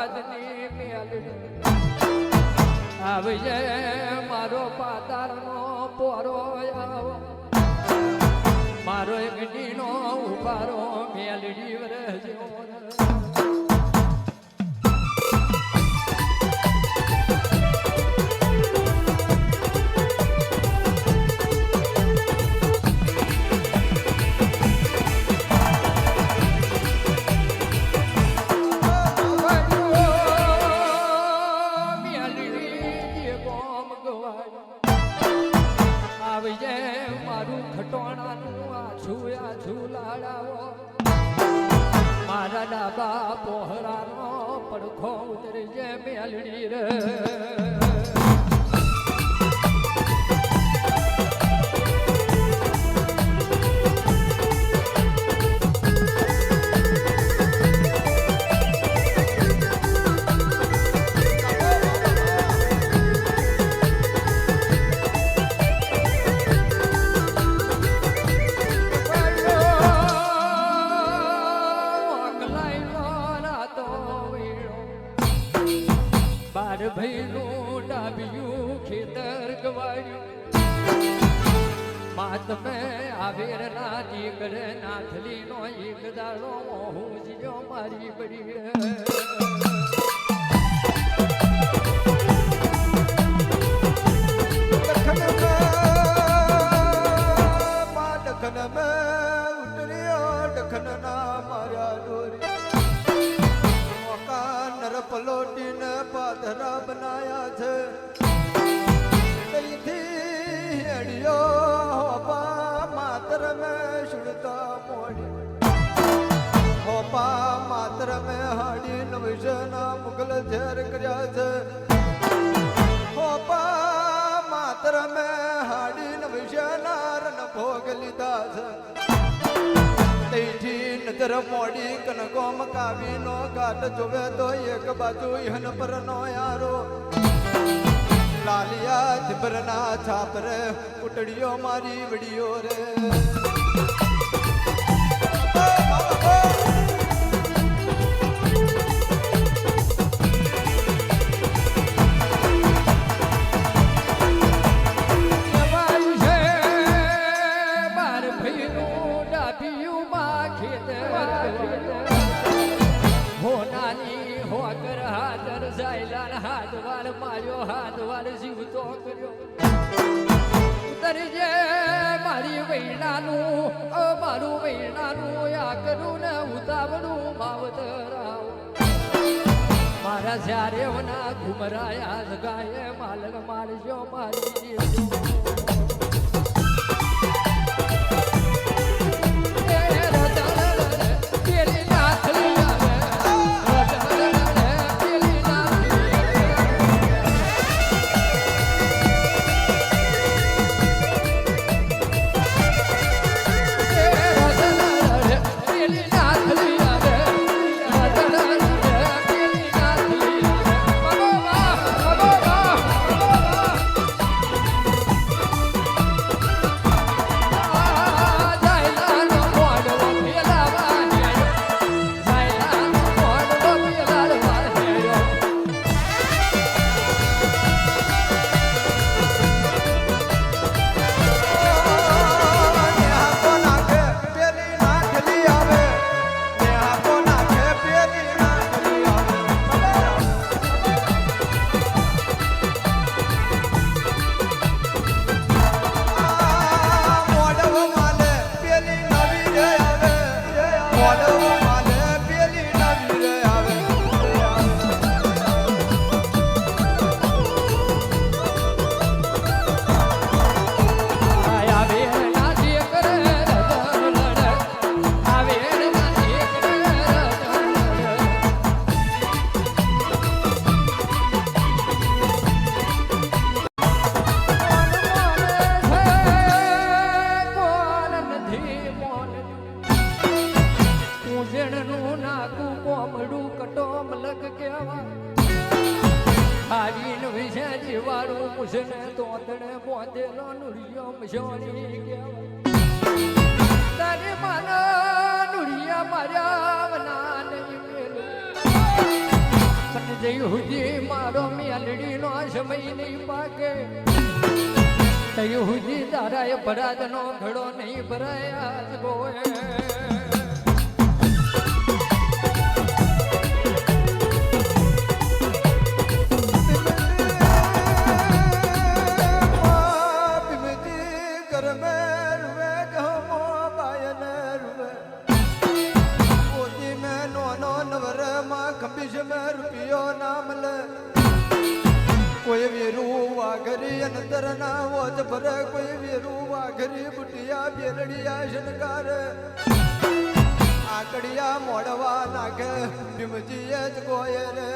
રાજની મેલડી. આવજે મારો પાતારનો પોરો આવો. મારો એક ડીનો ઉભારો મેલડી વરજ્યો ગવાડ્યું માતમે આવેર ના દીકર નાથલી નો એક દાડો હું જીયો મારી બડી પલોટીને પાધરા બનાયા છે. મોડી માત્ર મેં હાડી નવશના મુગલ ઝેર કર્યા છે. હોપા માત્ર મેં હાડી નવશના રન ભોગ લીધા છે. તેથી નજર મોડી કનકોમ કાવીનો ઘાટ જોવે તો એક બાજુ હન પર નો યારો. લાલિયા થિબરના છાપરે કુટડીઓ મારી વડીઓ રે. ભઈનું ખેતર હો નાની, હો કર હાજર સાયલા હાથ વાર માર્યો હાથ જીવતો કર્યો. ઉતરી મારી વૈણાનું મારું વૈણાનું આ કરું ને મારા જ્યારે ઘુમરાયા ગાય માલન મારજો મારી. જોડી માના દુનિયા માર્યા. વના નહીં મારો મેલડીનો સમય નહીં પાકે તઈ હુજી તારા એ ભરાજનો ઘડો નહીં ભરાયા આજ ગોય ઘડિયા શનકાર આકડિયા મોડવા નાખે ભીમજીએ જ ગોયરે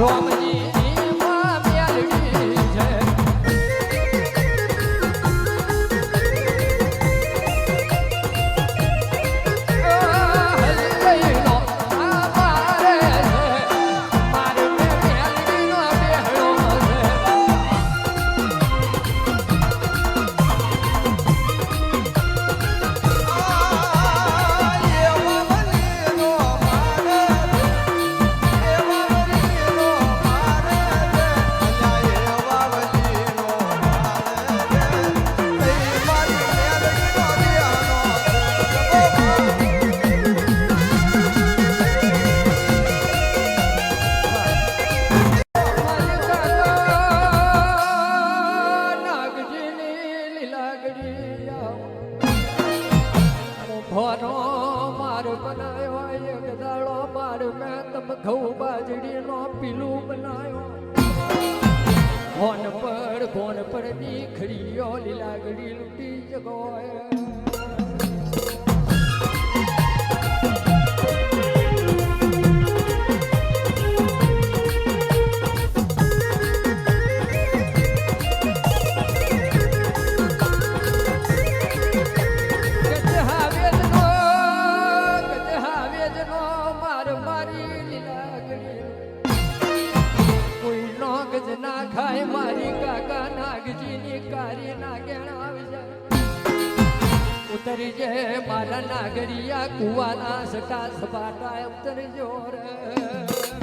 Roman હોનો માર બનાયો એક દાડો માર મેં તમ ઘઉં બાજડીનો પીલું બનાયો હોન પર, ભોન પરની ખડીઓ લીલાગડી લૂટી જગોય નાગરિયા કુવાના સટા સપાટા ઉતરજો રે.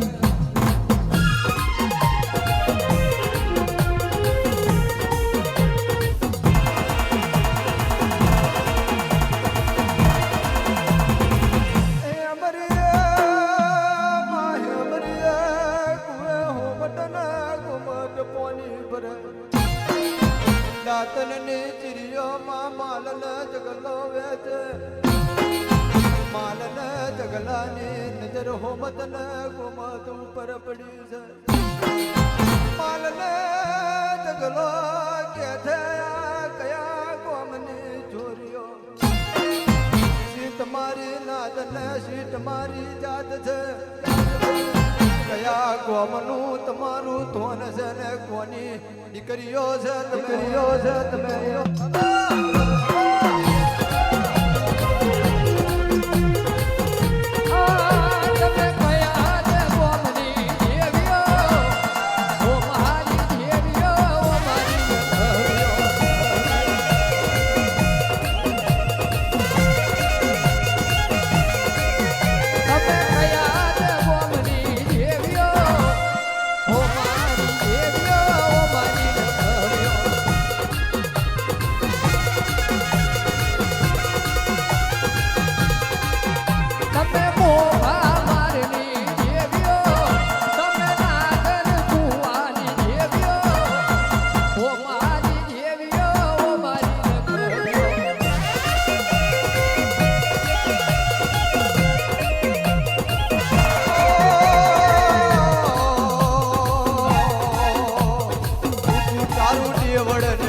જગલાની નજર હોમતન ગુમત ઉપર પડી છે. માલન જગલો કે છે કયા કોમની ચોરીઓ સીટ મારી નાદ ને સીટ મારી જાત છે. કયા ગોમનું તમારું ધોન છે ને કોની? દીકરીઓ છે દીકરીઓ છે તમે તારું